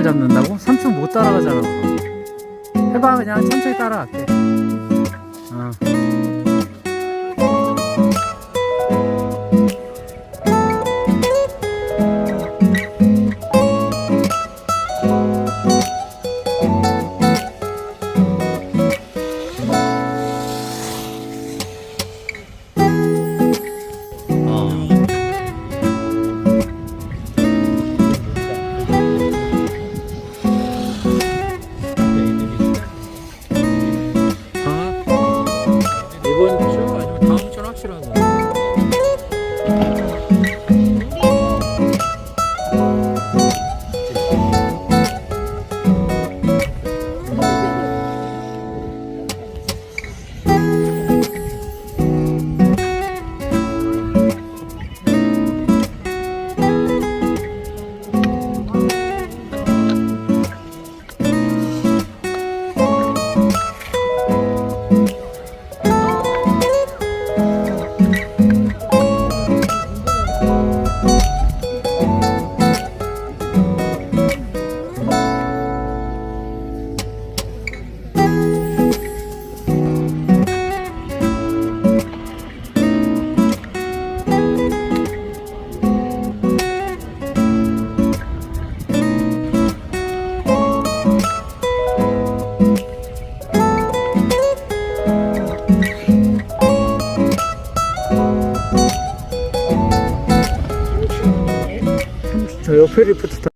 3층을 잡는다고? 3층 못 따라가잖아 해봐 그냥 천천히 따라갈게 저 옆에 리프트 타.